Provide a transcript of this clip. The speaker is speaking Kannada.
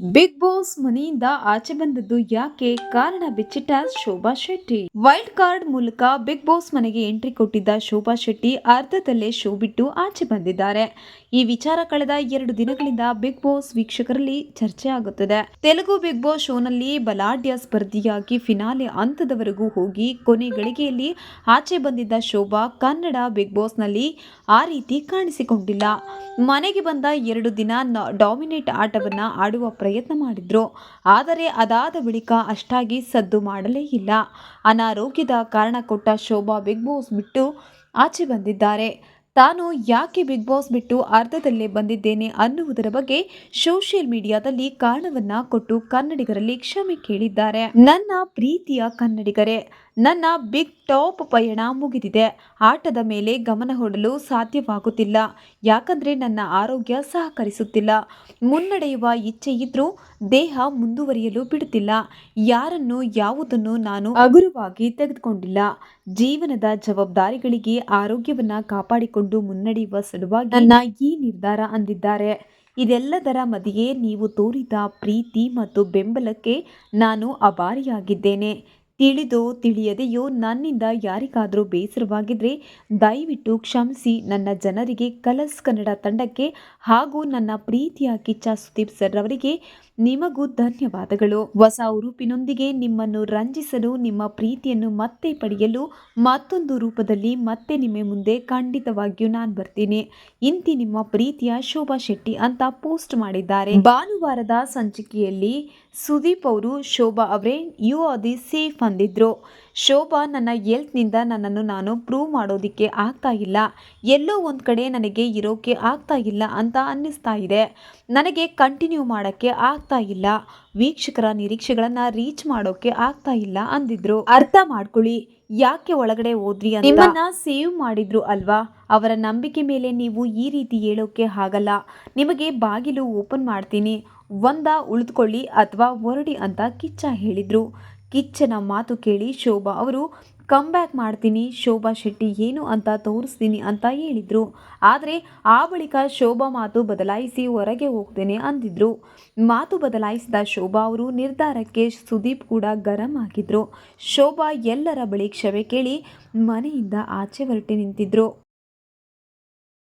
ಬಿಗ್ ಬಾಸ್ ಮನೆಯಿಂದ ಆಚೆ ಬಂದದ್ದು ಯಾಕೆ? ಕಾರಣ ಬಿಚ್ಚಿಟ್ಟ ಶೋಭಾ ಶೆಟ್ಟಿ. ವೈಲ್ಡ್ ಕಾರ್ಡ್ ಮೂಲಕ ಬಿಗ್ ಬಾಸ್ ಮನೆಗೆ ಎಂಟ್ರಿ ಕೊಟ್ಟಿದ್ದ ಶೋಭಾ ಶೆಟ್ಟಿ ಅರ್ಧದಲ್ಲೇ ಶೋ ಬಿಟ್ಟು ಆಚೆ ಬಂದಿದ್ದಾರೆ. ಈ ವಿಚಾರ ಕಳೆದ ಎರಡು ದಿನಗಳಿಂದ ಬಿಗ್ ಬಾಸ್ ವೀಕ್ಷಕರಲ್ಲಿ ಚರ್ಚೆ ಆಗುತ್ತದೆ. ತೆಲುಗು ಬಿಗ್ ಬಾಸ್ ಶೋನಲ್ಲಿ ಬಲಾಢ್ಯ ಸ್ಪರ್ಧಿಯಾಗಿ ಫಿನಾಲೆ ಹಂತದವರೆಗೂ ಹೋಗಿ ಕೊನೆ ಗಳಿಗೆಯಲ್ಲಿ ಆಚೆ ಬಂದಿದ್ದ ಶೋಭಾ ಕನ್ನಡ ಬಿಗ್ ಬಾಸ್ನಲ್ಲಿ ಆ ರೀತಿ ಕಾಣಿಸಿಕೊಂಡಿಲ್ಲ. ಮನೆಗೆ ಬಂದ ಎರಡು ದಿನ ಡಾಮಿನೇಟ್ ಆಟವನ್ನ ಆಡುವ ಪ್ರಯತ್ನ ಮಾಡಿದ್ರು. ಆದರೆ ಅದಾದ ಬಳಿಕ ಅಷ್ಟಾಗಿ ಸದ್ದು ಮಾಡಲೇ ಇಲ್ಲ. ಅನಾರೋಗ್ಯದ ಕಾರಣ ಕೊಟ್ಟ ಶೋಭಾ ಬಿಗ್ ಬಾಸ್ ಬಿಟ್ಟು ಆಚೆ ಬಂದಿದ್ದಾರೆ. ತಾನು ಯಾಕೆ ಬಿಗ್ ಬಾಸ್ ಬಿಟ್ಟು ಅರ್ಧದಲ್ಲೇ ಬಂದಿದ್ದೇನೆ ಅನ್ನುವುದರ ಬಗ್ಗೆ ಸೋಷಿಯಲ್ ಮೀಡಿಯಾದಲ್ಲಿ ಕಾರಣವನ್ನ ಕೊಟ್ಟು ಕನ್ನಡಿಗರಲ್ಲಿ ಕ್ಷಮೆ ಕೇಳಿದ್ದಾರೆ. ನನ್ನ ಪ್ರೀತಿಯ ಕನ್ನಡಿಗರೇ ನನ್ನ ಬಿಗ್ ಟಾಪ್ ಪಯಣ ಮುಗಿದಿದೆ. ಆಟದ ಮೇಲೆ ಗಮನ ಹೊಡಲು ಸಾಧ್ಯವಾಗುತ್ತಿಲ್ಲ. ಯಾಕಂದರೆ ನನ್ನ ಆರೋಗ್ಯ ಸಹಕರಿಸುತ್ತಿಲ್ಲ. ಮುನ್ನಡೆಯುವ ಇಚ್ಛೆ ಇದ್ದರೂ ದೇಹ ಮುಂದುವರಿಯಲು ಬಿಡುತ್ತಿಲ್ಲ. ಯಾರನ್ನು, ಯಾವುದನ್ನು ನಾನು ಹಗುರವಾಗಿ ತೆಗೆದುಕೊಂಡಿಲ್ಲ. ಜೀವನದ ಜವಾಬ್ದಾರಿಗಳಿಗೆ ಆರೋಗ್ಯವನ್ನು ಕಾಪಾಡಿಕೊಂಡು ಮುನ್ನಡೆಯುವ ಸಲುವಾಗಿ ನನ್ನ ಈ ನಿರ್ಧಾರ ಅಂದಿದ್ದಾರೆ. ಇದೆಲ್ಲದರ ಮಧ್ಯೆ ನೀವು ತೋರಿದ ಪ್ರೀತಿ ಮತ್ತು ಬೆಂಬಲಕ್ಕೆ ನಾನು ಅಭಾರಿಯಾಗಿದ್ದೇನೆ ತಿಳಿದೋ ತಿಳಿಯದೆಯೋ ನನ್ನಿಂದ ಯಾರಿಗಾದರೂ ಬೇಸರವಾಗಿದ್ರೆ ದಯವಿಟ್ಟು ಕ್ಷಮಿಸಿ ನನ್ನ ಜನರಿಗೆ ಕಲರ್ಸ್ ಕನ್ನಡ ತಂಡಕ್ಕೆ ಹಾಗೂ ನನ್ನ ಪ್ರೀತಿಯ ಕಿಚ್ಚ ಸುದೀಪ್ ಸರ್ ಅವರಿಗೆ ನಿಮಗೂ ಧನ್ಯವಾದಗಳು. ಹೊಸ ಉರುಪಿನೊಂದಿಗೆ ನಿಮ್ಮನ್ನು ರಂಜಿಸಲು, ನಿಮ್ಮ ಪ್ರೀತಿಯನ್ನು ಮತ್ತೆ ಪಡೆಯಲು ಮತ್ತೊಂದು ರೂಪದಲ್ಲಿ ಮತ್ತೆ ನಿಮ್ಮ ಮುಂದೆ ಖಂಡಿತವಾಗಿಯೂ ನಾನು ಬರ್ತೀನಿ. ಇಂತಿ ನಿಮ್ಮ ಪ್ರೀತಿಯ ಶೋಭಾ ಶೆಟ್ಟಿ ಅಂತ ಪೋಸ್ಟ್ ಮಾಡಿದ್ದಾರೆ. ಭಾನುವಾರದ ಸಂಚಿಕೆಯಲ್ಲಿ ಸುದೀಪ್ ಅವರು ಶೋಭಾ ಅವರೇ ಯು ಆರ್ ದಿ ಸೇಫ್ ಅಂದಿದ್ರು ಶೋಭಾ, ನನ್ನ ಹೆಲ್ತ್ನಿಂದ ನನ್ನನ್ನು ನಾನು ಪ್ರೂವ್ ಮಾಡೋದಕ್ಕೆ ಆಗ್ತಾ ಇಲ್ಲ. ಎಲ್ಲೋ ಒಂದು ಕಡೆ ನನಗೆ ಇರೋಕೆ ಆಗ್ತಾ ಇಲ್ಲ ಅಂತ ಅನ್ನಿಸ್ತಾ ಇದೆ. ನನಗೆ ಕಂಟಿನ್ಯೂ ಮಾಡೋಕ್ಕೆ ಆಗ್ತಾ ಇಲ್ಲ. ವೀಕ್ಷಕರ ನಿರೀಕ್ಷೆಗಳನ್ನ ರೀಚ್ ಮಾಡೋಕೆ ಆಗ್ತಾ ಇಲ್ಲ ಅಂದಿದ್ರು. ಅರ್ಥ ಮಾಡ್ಕೊಳ್ಳಿ, ಯಾಕೆ ಒಳಗಡೆ ಹೋದ್ರಿ ನಿಮ್ಮನ್ನ ಸೇವ್ ಮಾಡಿದ್ರು ಅಲ್ವಾ? ಅವರ ನಂಬಿಕೆ ಮೇಲೆ ನೀವು ಈ ರೀತಿ ಹೇಳೋಕೆ ಆಗಲ್ಲ. ನಿಮಗೆ ಬಾಗಿಲು ಓಪನ್ ಮಾಡ್ತೀನಿ. ಒಂದ ಉಳಿದುಕೊಳ್ಳಿ ಅಥವಾ ಹೊರಡಿ ಅಂತ ಕಿಚ್ಚ ಹೇಳಿದ್ರು. ಕಿಚ್ಚನ ಮಾತು ಕೇಳಿ ಶೋಭಾ ಅವರು ಕಮ್ ಬ್ಯಾಕ್ ಮಾಡ್ತೀನಿ, ಶೋಭಾ ಶೆಟ್ಟಿ ಏನು ಅಂತ ತೋರಿಸ್ತೀನಿ ಅಂತ ಹೇಳಿದ್ರು. ಆದರೆ ಆ ಬಳಿಕ ಶೋಭಾ ಮಾತು ಬದಲಾಯಿಸಿ ಹೊರಗೆ ಹೋಗ್ತೇನೆ ಅಂದಿದ್ರು. ಮಾತು ಬದಲಾಯಿಸಿದ ಶೋಭಾ ಅವರು ನಿರ್ಧಾರಕ್ಕೆ ಸುದೀಪ್ ಕೂಡ ಗರಂ ಆಗಿದ್ರು. ಶೋಭಾ ಎಲ್ಲರ ಬಳಿ ಕ್ಷಮೆ ಕೇಳಿ ಮನೆಯಿಂದ ಆಚೆ ಹೊರಟೆ ನಿಂತಿದ್ರು.